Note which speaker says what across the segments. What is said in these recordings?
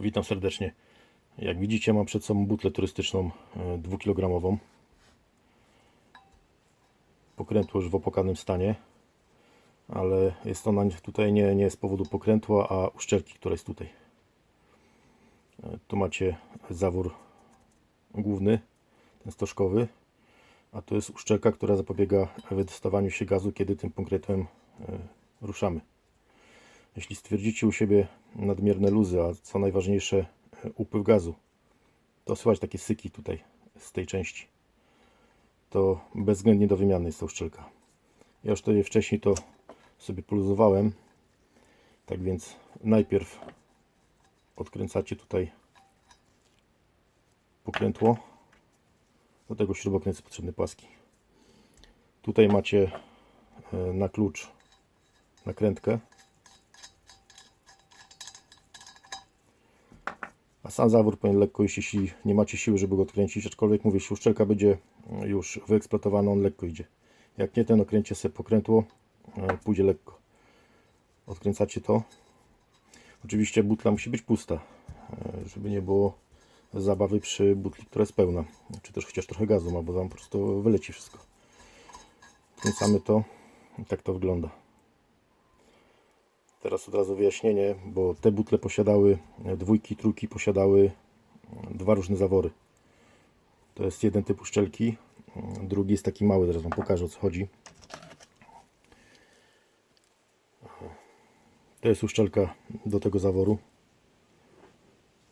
Speaker 1: Witam serdecznie. Jak widzicie mam przed sobą butlę turystyczną 2-kilogramową. Pokrętło już w opłakanym stanie, ale jest ona tutaj nie, nie z powodu pokrętła, a uszczelki, która jest tutaj. E, Tu macie zawór główny, ten stożkowy, a tu jest uszczelka, która zapobiega wydostawaniu się gazu, kiedy tym pokrętłem e, ruszamy. Jeśli stwierdzicie u siebie nadmierne luzy, a co najważniejsze e, upływ gazu, to słychać takie syki tutaj z tej części. To bezwzględnie do wymiany jest ta uszczelka. Ja już tutaj wcześniej to sobie poluzowałem. Tak więc najpierw odkręcacie tutaj pokrętło. Do tego śrubokręt jest potrzebny płaski. Tutaj macie e, na klucz nakrętkę. Sam zawór powinien lekko iść, jeśli nie macie siły, żeby go odkręcić. Aczkolwiek mówię, jeśli uszczelka będzie już wyeksploatowana, on lekko idzie. Jak nie, ten okręcie sobie pokrętło, e, pójdzie lekko. Odkręcacie to. Oczywiście butla musi być pusta, e, żeby nie było zabawy przy butli, która jest pełna. Czy też chociaż trochę gazu ma, bo tam po prostu wyleci wszystko. Odkręcamy to i tak to wygląda. Teraz od razu wyjaśnienie, bo te butle posiadały, e, dwójki, trójki posiadały e, dwa różne zawory. To jest jeden typ uszczelki, e, drugi jest taki mały, zaraz Wam pokażę o co chodzi. To jest uszczelka do tego zaworu,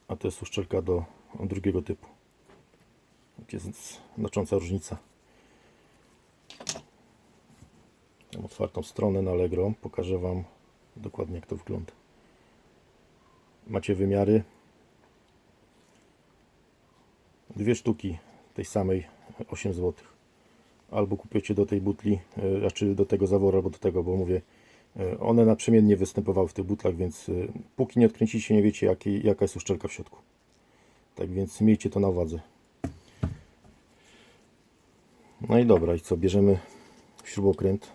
Speaker 1: a to jest uszczelka do drugiego typu. Tak Jest znacząca różnica. Mam otwartą stronę na Allegro, pokażę Wam dokładnie jak to wygląda. Macie wymiary. Dwie sztuki tej samej 8 zł. Albo kupicie do tej butli, znaczy do tego zaworu, albo do tego, bo mówię, e, one naprzemiennie występowały w tych butlach, więc e, póki nie odkręcicie, nie wiecie jaki, jaka jest uszczelka w środku. Tak więc miejcie to na uwadze. No i dobra, i co? Bierzemy śrubokręt,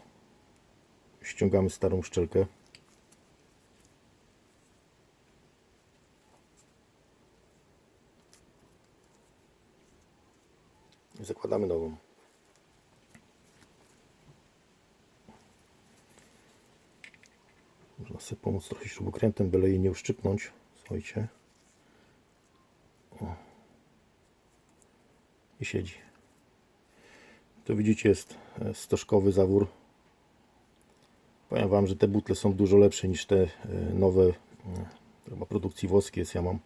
Speaker 1: ściągamy starą uszczelkę. Zakładamy nową. Można sobie pomóc trochę śrubokrętem, byle jej nie uszczypnąć. Słuchajcie. O. I siedzi. Tu widzicie jest e, stożkowy zawór. Powiem Wam, że te butle są dużo lepsze niż te e, nowe e, chyba produkcji włoskiej jest. Ja mam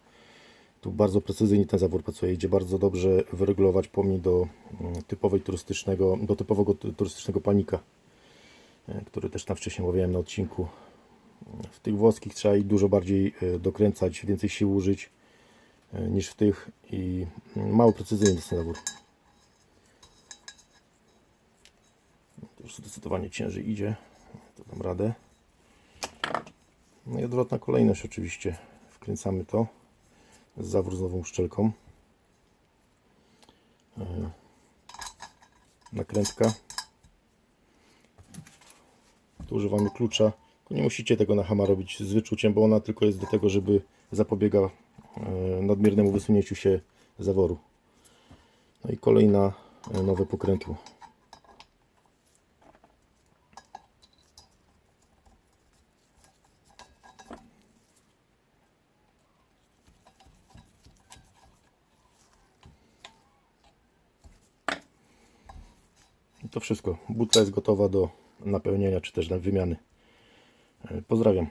Speaker 1: tu bardzo precyzyjnie ten zawór pracuje. Idzie bardzo dobrze wyregulować pomni do mm, typowej turystycznego, do typowego tu- turystycznego panika, e, który też tam wcześniej mówiłem na odcinku. W tych włoskich trzeba ich dużo bardziej e, dokręcać, więcej sił użyć e, niż w tych i mm, mało precyzyjny jest ten zawór. To już zdecydowanie ciężej idzie, to dam radę. No i odwrotna kolejność oczywiście. Wkręcamy to zawór z nową szczelką. E, Nakrętka. Tu używamy klucza. Nie musicie tego na hama robić z wyczuciem, bo ona tylko jest do tego, żeby zapobiega e, nadmiernemu wysunięciu się zaworu. No i kolejna e, nowe pokrętło. I to wszystko. Butla jest gotowa do napełnienia czy też na wymiany. E, Pozdrawiam.